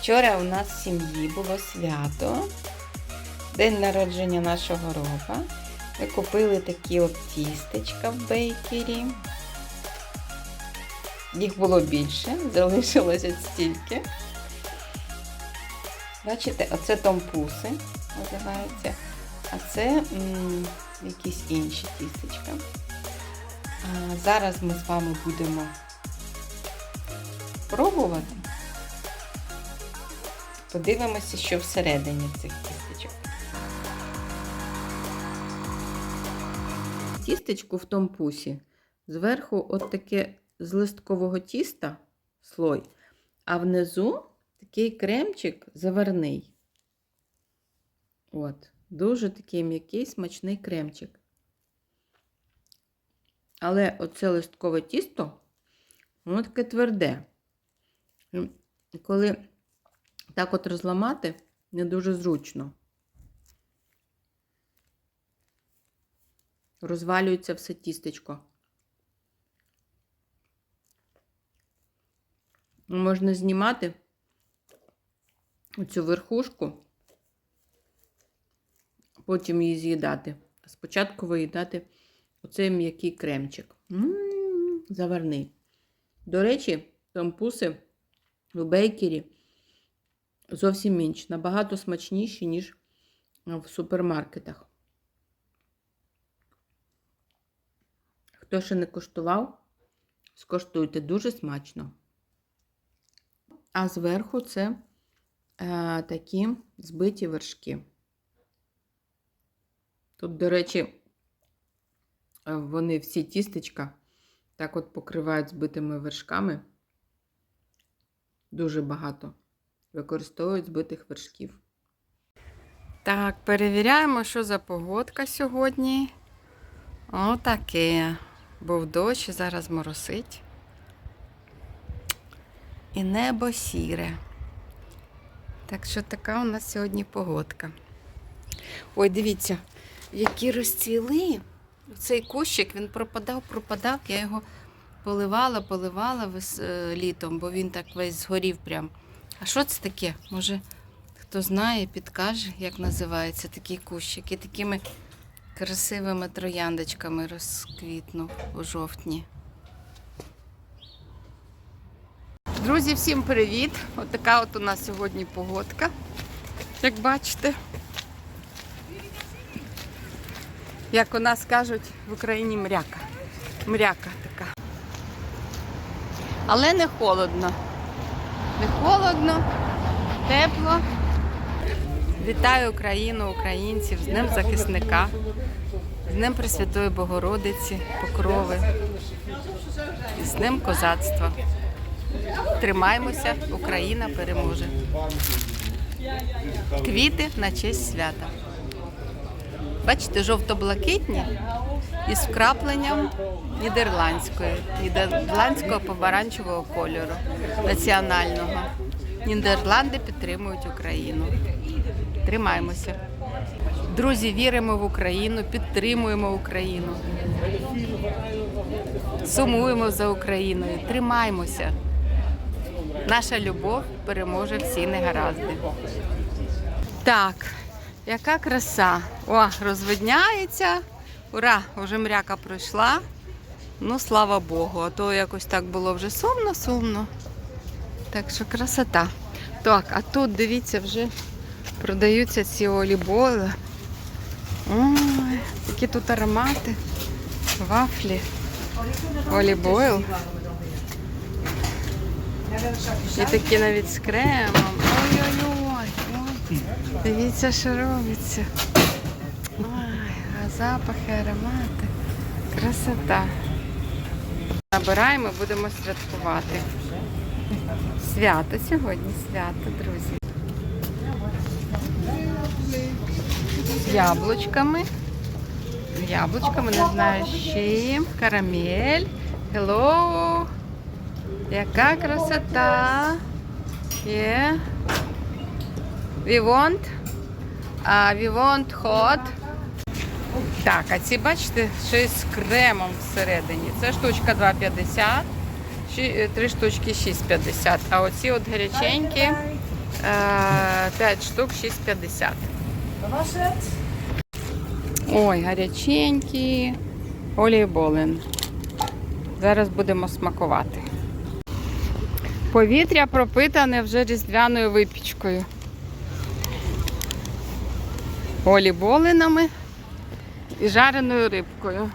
Вчора у нас в сім'ї було свято, день народження нашого роба. Ми купили такі от тістечка в бейкері. Їх було більше, залишилося стільки. Бачите, оце томпуси називаються, а це м, якісь інші тістечка. А зараз ми з вами будемо пробувати. Подивимося, що всередині цих тістечок. Тістечку в томпусі зверху от таке з листкового тіста слой, а внизу такий кремчик заварний. От, дуже такий м'який смачний кремчик. Але оце листкове тісто, воно таке тверде. Коли так от розламати не дуже зручно. Розвалюється все тістечко. Можна знімати оцю верхушку, потім її з'їдати. Спочатку виїдати оцей м'який кремчик. М, Заварний. До речі, томпуси в бейкері зовсім інші, набагато смачніші, ніж в супермаркетах. Хто ще не коштував, скоштуйте дуже смачно. А зверху це е, такі збиті вершки. Тут, до речі, вони всі тістечка так от покривають збитими вершками. Дуже багато використовують збитих вершків. Так, перевіряємо, що за погодка сьогодні. Отаке. Був дощ, зараз моросить. І небо сіре. Так що така у нас сьогодні погодка. Ой, дивіться, які розцвіли. Цей кущик він пропадав, пропадав. Я його поливала, поливала е, літом, бо він так весь згорів прям. А що це таке? Може, хто знає, підкаже, як називається такий кущик. І такими красивими трояндочками розквітнув у жовтні. Друзі, всім привіт! От така от у нас сьогодні погодка, як бачите. Як у нас кажуть в Україні мряка. Мряка така. Але не холодно. Не холодно, тепло. Вітаю Україну, українців з Днем захисника, з Днем Пресвятої Богородиці, Покрови, з Днем козацтва. Тримаймося, Україна переможе. Квіти на честь свята. Бачите, жовто-блакитні із вкрапленням нідерландської, нідерландського помаранчевого кольору національного. Нідерланди підтримують Україну. Тримаємося. Друзі, віримо в Україну, підтримуємо Україну. Сумуємо за Україною, тримаймося. Наша любов переможе всі негаразди. Так, яка краса. О, розвидняється. Ура! Вже мряка пройшла. Ну, слава Богу, а то якось так було вже сумно-сумно. Так що красота. Так, а тут, дивіться, вже продаються ці оліболи. Ой, які тут аромати. Вафлі. Олібойл. І такі навіть з кремом. Ой-ой-ой. Дивіться, що робиться. Ой, а запахи, аромати. Красота. Набираємо, будемо святкувати. Свято сьогодні, свято, друзі. З яблучками. Яблучками, не знаю з чим. Карамель. Hello. Яка красота. Yeah. We want. Uh, we want hot. Так, а ці бачите, щось з кремом всередині. Це штучка 2,50, щі- е, три штучки 6,50. А оці от гаряченькі 5 штук 6,50. Ой, гаряченькі. Олійболин. Зараз будемо смакувати. Повітря пропитане вже різдвяною випічкою. Оліболинами і жареною рибкою.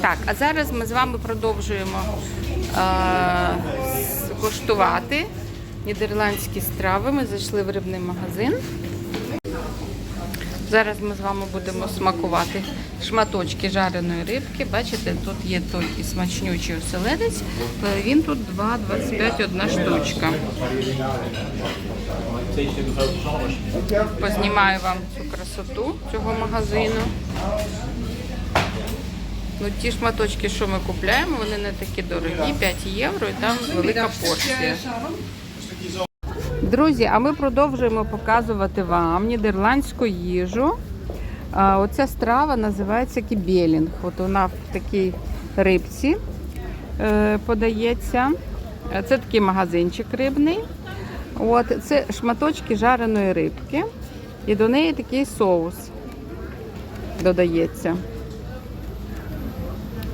Так, а зараз ми з вами продовжуємо е, куштувати нідерландські страви. Ми зайшли в рибний магазин. Зараз ми з вами будемо смакувати шматочки жареної рибки. Бачите, тут є той смачнючий оселедець. Е, Він тут 2,25 одна штучка. Познімаю вам цю красоту цього магазину. Ну, ті шматочки, що ми купляємо, вони не такі дорогі, 5 євро і там велика порція. Друзі, а ми продовжуємо показувати вам нідерландську їжу. Оця страва називається кібелінг. От вона в такій рибці е, подається. Це такий магазинчик рибний. От, це шматочки жареної рибки. І до неї такий соус додається.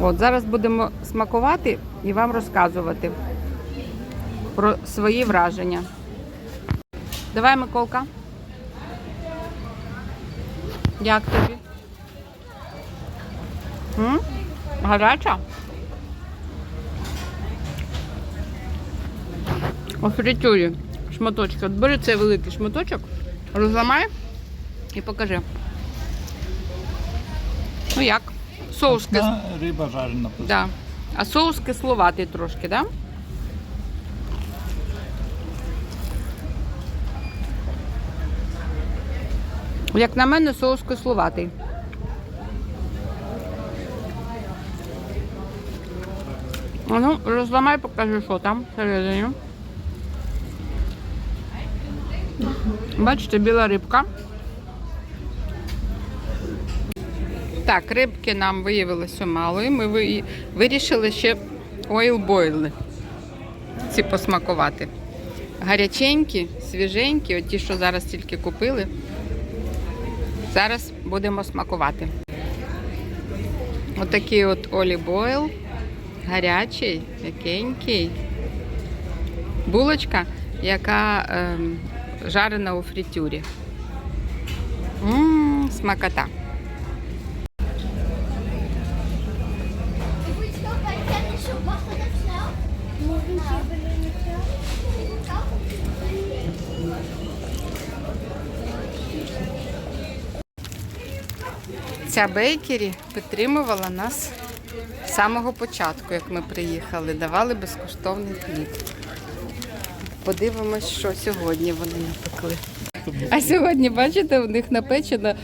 От, зараз будемо смакувати і вам розказувати про свої враження. Давай, Миколка. Як тобі? М? Гаряча? У фритюрі шматочки. От бери цей великий шматочок, розламай і покажи. Ну як? Соус кис... Риба жарена. Да. А соус кисловатий трошки, да? Як на мене, соус кисловатий. Ну, розламай, покажи, що там всередині. Бачите, біла рибка. Так, рибки нам виявилося мало, ми вирішили ще ойл-бойли ці посмакувати. Гаряченькі, свіженькі, от ті, що зараз тільки купили. Зараз будемо смакувати. Отакий от олі-бойл. Гарячий, м'якенький. Булочка, яка е, жарена у фритюрі. Ммм, смакота. Ця бейкері підтримувала нас з самого початку, як ми приїхали. Давали безкоштовний хліб. Подивимось, що сьогодні вони напекли. А сьогодні, бачите, у них напечено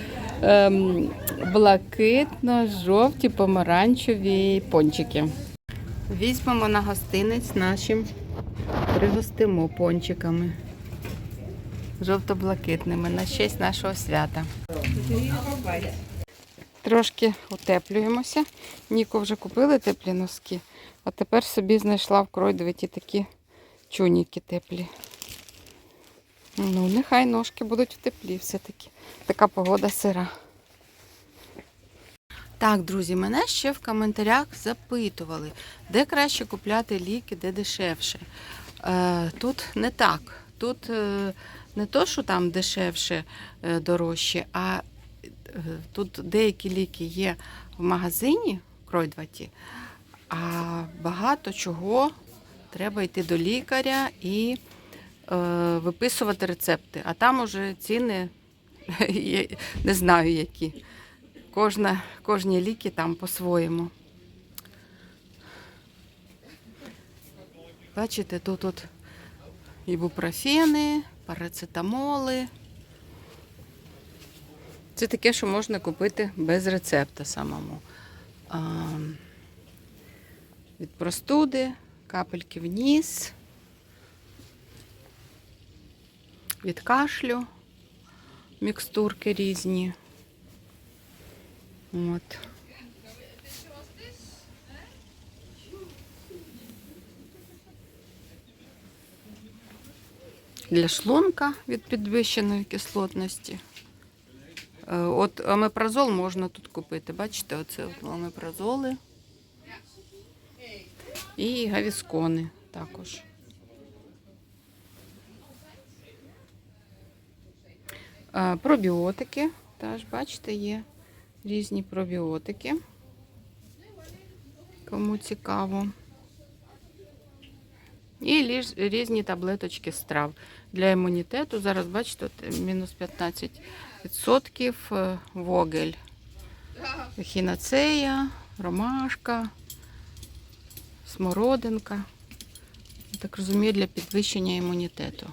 ем, блакитно-жовті помаранчеві пончики. Візьмемо на гостинець нашим, пригостимо пончиками. Жовто-блакитними на честь нашого свята. Трошки утеплюємося. Ніко вже купили теплі носки, а тепер собі знайшла в кройдовиті такі чуніки теплі. Ну, нехай ножки будуть в теплі все-таки. Така погода сира. Так, друзі, мене ще в коментарях запитували, де краще купляти ліки, де дешевше. Е, тут не так. Тут е, не то, що там дешевше, е, дорожче, а тут деякі ліки є в магазині Кройдваті, а багато чого треба йти до лікаря і е, виписувати рецепти. А там уже ціни не знаю які. Кожна, кожні ліки там по-своєму. Бачите, тут от ібупрофени, парацетамоли. Це таке, що можна купити без рецепта самому. А, від простуди, Капельки вниз. Від кашлю. Мікстурки різні. От. Для шлунка від підвищеної кислотності. Е, От омепразол можна тут купити. Бачите, оце от омепразоли. І гавіскони також. Е, Пробіотики. Теж, бачите, є різні пробіотики. Кому цікаво. І різні таблеточки з трав. Для імунітету. Зараз бачите, мінус 15% е, вогель. Хінацея, ромашка, смородинка. Я так розумію, для підвищення імунітету.